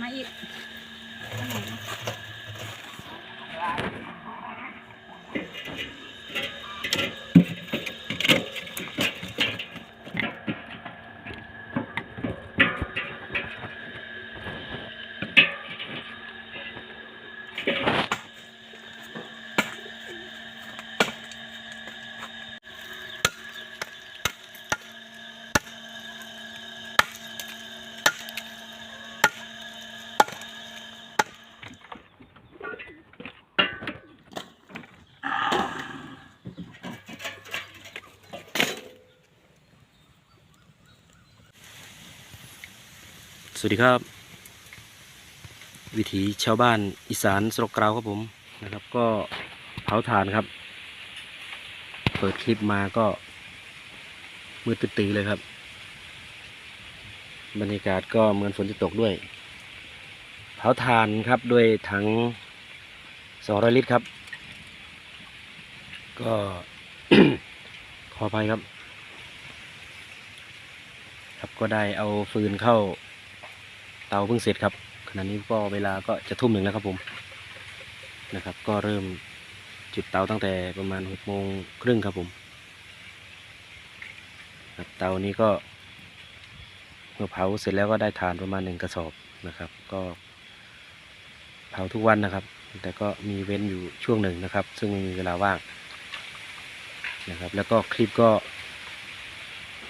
มาอีก สวัสดีครับ วิถีชาวบ้านอีสานสรกกราวครับผมนะครับ ก็เผาถ่านครับ เปิดคลิปมาก็ มืดตื้อเลยครับ บรรยากาศก็เหมือนฝนจะตกด้วย เผาถ่านครับด้วยถัง200ลิตรครับ ก็ขออภัยครับ ครับก็ได้เอาฟืนเข้า เตาเพิ่งเสร็จครับขณะนี้ก็เวลาก็จะทุ่มหนึ่งแล้วครับผมนะครับ ก็เริ่มจุดเตาตั้งแต่ประมาณหกโมงครึ่งครับผมครับเตานี้ก็เมื่อเผาเสร็จแล้วก็ได้ทานประมาณหนึ่งกระสอบนะครับ ก็ เผาทุกวันนะครับ แต่ก็มีเว้นอยู่ช่วงหนึ่งนะครับ ซึ่งไม่มีเวลาว่างนะครับ แล้วก็คลิปก็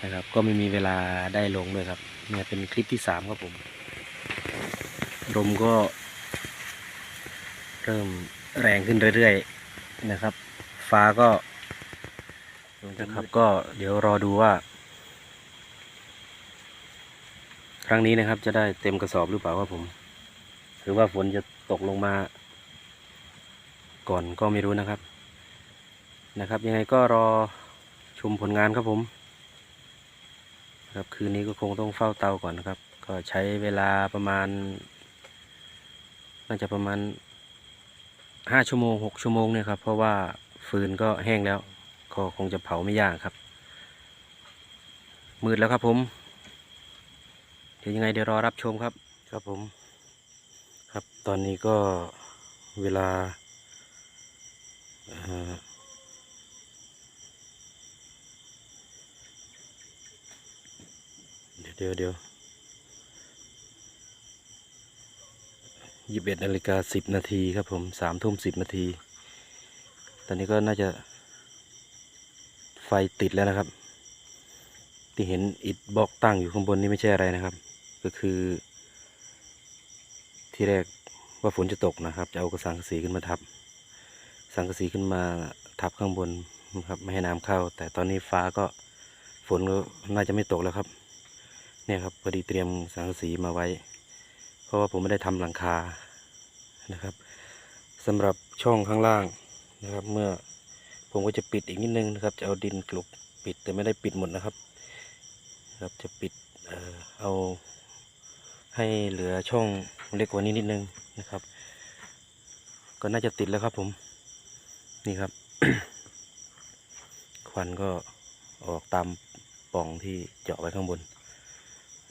นะครับ ก็ไม่มีเวลาได้ลงด้วยครับเนี่ยเป็นคลิปที่สามครับผม ลมก็ เริ่มแรงขึ้นเรื่อยๆนะครับ ฟ้าก็นะครับก็เดี๋ยวรอดูว่า ครั้งนี้นะครับ จะได้เต็มกระสอบหรือเปล่าครับผม หรือว่าฝนจะตกลงมา ก่อนก็ไม่รู้นะครับ นะครับ ยังไงก็รอชมผลงานครับผม ครับคืนนี้ก็คงต้องเฝ้าเตาก่อนนะครับ ก็ใช้เวลาประมาณ น่าจะประมาณห้าชั่วโมงหกชั่วโมงเนี่ยครับ เพราะว่าฟืนก็แห้งแล้ว ก็คงจะเผาไม่ยากครับ มืดแล้วครับผม เดี๋ยวยังไงเดี๋ยวรอรับชมครับ ครับผม ครับตอนนี้ก็เวลาเดี๋ยวเดี๋ยวเดี๋ยว ยี่สิบเอ็ดนาฬิกาสิบนาทีครับผมสามทุ่มสิบนาที ตอนนี้ก็น่าจะไฟติดแล้วนะครับ ที่เห็นอิฐบล็อกตั้งอยู่ข้างบนนี่ไม่ใช่อะไรนะครับ ก็คือ ที่แรกว่าฝนจะตกนะครับ จะเอากระสังกะสีขึ้นมาทับ สังกะสีขึ้นมาทับข้างบนนะครับไม่ให้น้ำเข้า แต่ตอนนี้ฟ้าก็ฝนก็น่าจะไม่ตกแล้วครับ เนี่ยครับพอดีเตรียมสังกะสีมาไว้ เพราะว่าผมไม่ได้ทำหลังคานะครับสำหรับช่องข้างล่างนะครับ เมื่อผมก็จะปิดอีกนิดนึงนะครับ จะเอาดินกลบปิดแต่ไม่ได้ปิดหมดนะครับครับจะปิดเออเอาให้เหลือช่องเล็กกว่านี้นิดนึงนะครับ ก็น่าจะติดแล้วครับผมนี่ครับ ควันก็ออกตามป่องที่เจาะไว้ข้างบน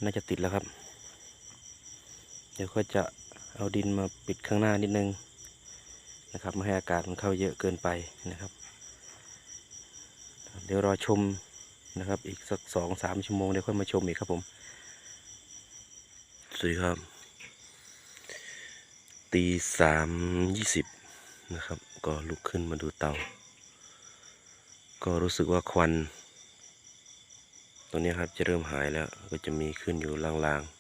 น่าจะติดแล้วครับ ดี๋ยวก็จะเอาดินมาปิดข้างหน้านิดนึงนะครับไม่ให้อากาศมันเข้าเยอะเกินไปนะครับ เดี๋ยวรอชมนะครับอีกสักสองสามชั่วโมงเดี๋ยวค่อยมาชมอีกครับผม สวัสดีครับ ตีสามยี่สิบนะครับ ก็ลุกขึ้นมาดูเตา ก็รู้สึกว่าควัน ตรงนี้ครับจะเริ่มหายแล้วก็จะมีขึ้นอยู่ลางๆ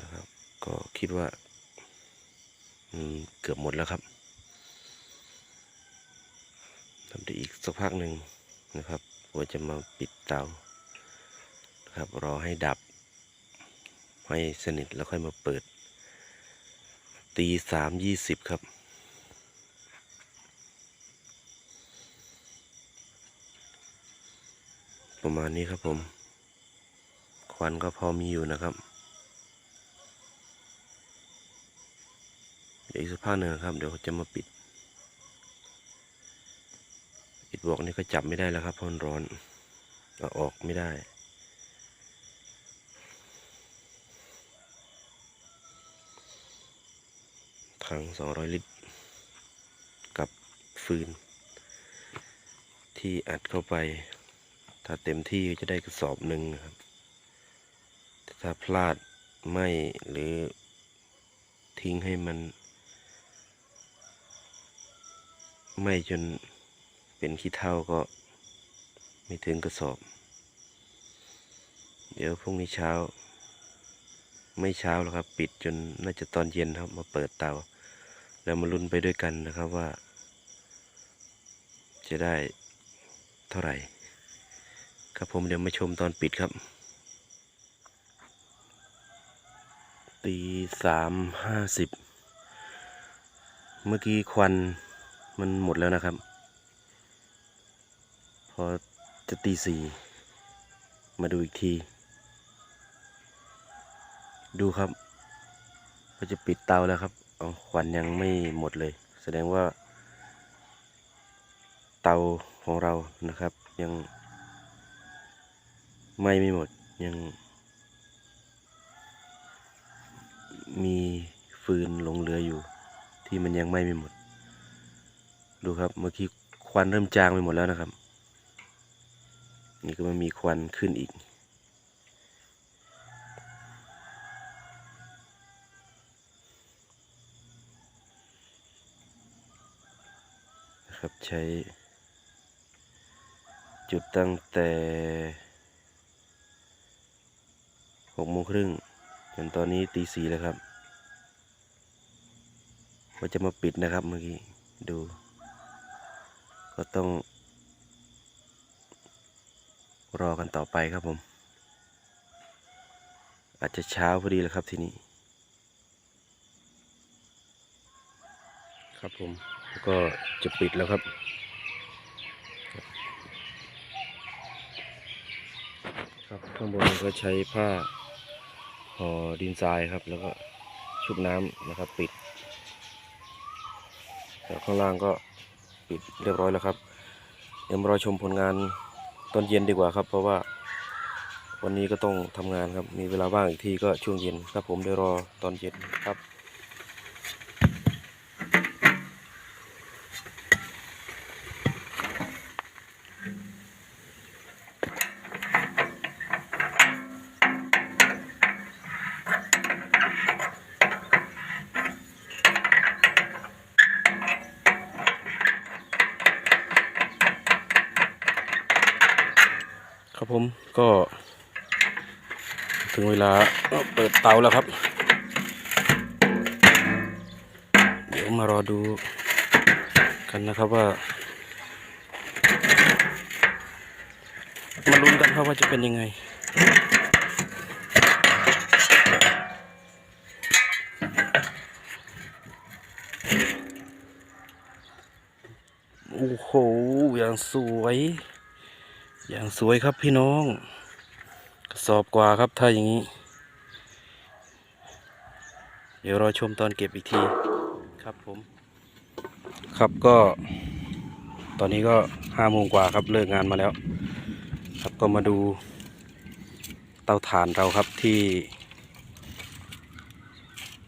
นะครับ ก็คิดว่าเกือบหมดแล้วครับทำได้อีกสักพักหนึ่งนะครับว่าจะมาปิดเตานะครับ รอให้ดับ ให้สนิทแล้วค่อยมาเปิด ตีสามยี่สิบครับ ประมาณนี้ครับผม ควันก็พอมีอยู่นะครับ อีกสักพักหนึ่งครับ เดี๋ยวจะมาปิด ปิดบวกนี่ก็จับไม่ได้แล้วครับเพอนร้อนเอออกไม่ได้ถังสองร้อยลิตร กับฟืน ที่อัดเข้าไป ถ้าเต็มที่จะได้กระสอบหนึ่งครับ ถ้าพลาดไม่หรือทิ้งให้มัน ไม่จนเป็นขี้เท่าก็ไม่ถึงกระสอบ เดี๋ยวพรุ่งนี้เช้า ไม่เช้าแล้วครับ ปิดจนน่าจะตอนเย็นครับ มาเปิดเตา แล้วมาลุ้นไปด้วยกันนะครับว่า จะได้เท่าไหร่ ครับผมเดี๋ยวมาชมตอนปิดครับตีสามห้าสิบเมื่อกี้ควัน มันหมดแล้วนะครับ พอจะตีสี่มาดูอีกที ดูครับก็จะปิดเตาแล้วครับเอาควันยังไม่หมดเลย แสดงว่า เตาของเรานะครับ ยังไหม่ไม่หมดยัง มีฟืนหลงเหลืออยู่ ที่มันยังไหม่ไม่หมด ดูครับเมื่อกี้ควันเริ่มจางไปหมดแล้วนะครับ นี่ก็มันมีควันขึ้นอีก นะครับใช้ จุดตั้งแต่หกโมงครึ่งจนตอนนี้ตีสี่แล้วครับว่าจะมาปิดนะครับเมื่อกี้ ดู ก็ต้อง รอกันต่อไปครับผม อาจจะเช้าพอดีแล้วครับที่นี้ครับผมก็จะปิดแล้วครับ ครับข้างบนก็ใช้ผ้าห่อดินทรายครับ แล้วก็ชุบน้ำนะครับปิด แล้วข้างล่างก็ ปิดเรียบร้อยแล้วครับเดี๋ยวมารอชมผลงานตอนเย็นดีกว่าครับ เพราะว่าวันนี้ก็ต้องทำงานครับ มีเวลาว่างอีกทีก็ช่วงเย็นครับ ผมเดี๋ยวรอตอนเย็นครับ ผมก็ ถึงเวลาเปิดเตาแล้วครับ เดี๋ยวมารอดูกันนะครับว่ามาลุ้นกันครับว่าจะเป็นยังไงโอ้โหอย่างสวย อย่างสวยครับพี่น้องกระสอบกว่าครับถ้าอย่างนี้ เดี๋ยวรอชมตอนเก็บอีกทีครับผม ครับก็ ตอนนี้ก็ห้าโมงกว่าครับเลิกงานมาแล้ว ครับก็มาดูเตาถ่านเราครับที่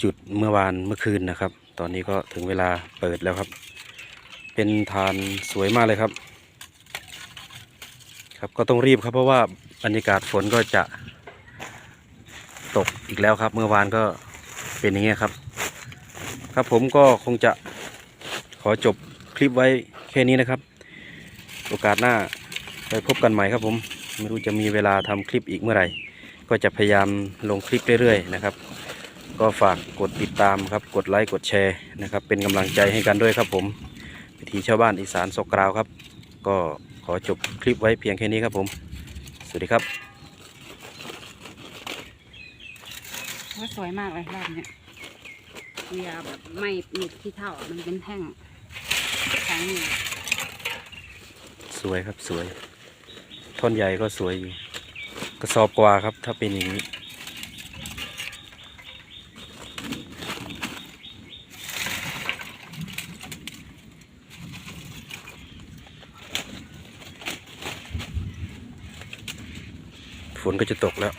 จุดเมื่อวานเมื่อคืนนะครับ ตอนนี้ก็ถึงเวลาเปิดแล้วครับ เป็นฐานสวยมากเลยครับ ครับก็ต้องรีบครับเพราะว่าบรรยากาศฝนก็จะตกอีกแล้วครับ เมื่อวานก็เป็นอย่างเงี้ยครับ ครับผมก็คงจะขอจบคลิปไว้แค่นี้นะครับ โอกาสหน้าไปพบกันใหม่ครับผม ไม่รู้จะมีเวลาทำคลิปอีกเมื่อไหร่ ก็จะพยายามลงคลิปเรื่อยๆนะครับ ก็ฝากกดติดตามครับ กดไลค์ กดแชร์นะครับ เป็นกำลังใจให้กันด้วยครับผมวิถีชาวบ้านอีสานศกกราวครับ ก็ขอจบคลิปไว้เพียงแค่นี้ครับผม สวัสดีครับว่าสวยมากเลยรอบเนี้ยเวียแบบไม่หนึบที่เท่ามันเป็นแท่งแข็งอยู่สวยครับสวย ท่อนใหญ่ก็สวยอยู่ กระสอบกว่าครับถ้าเป็นอย่างนี้ ฝนก็จะตกแล้ว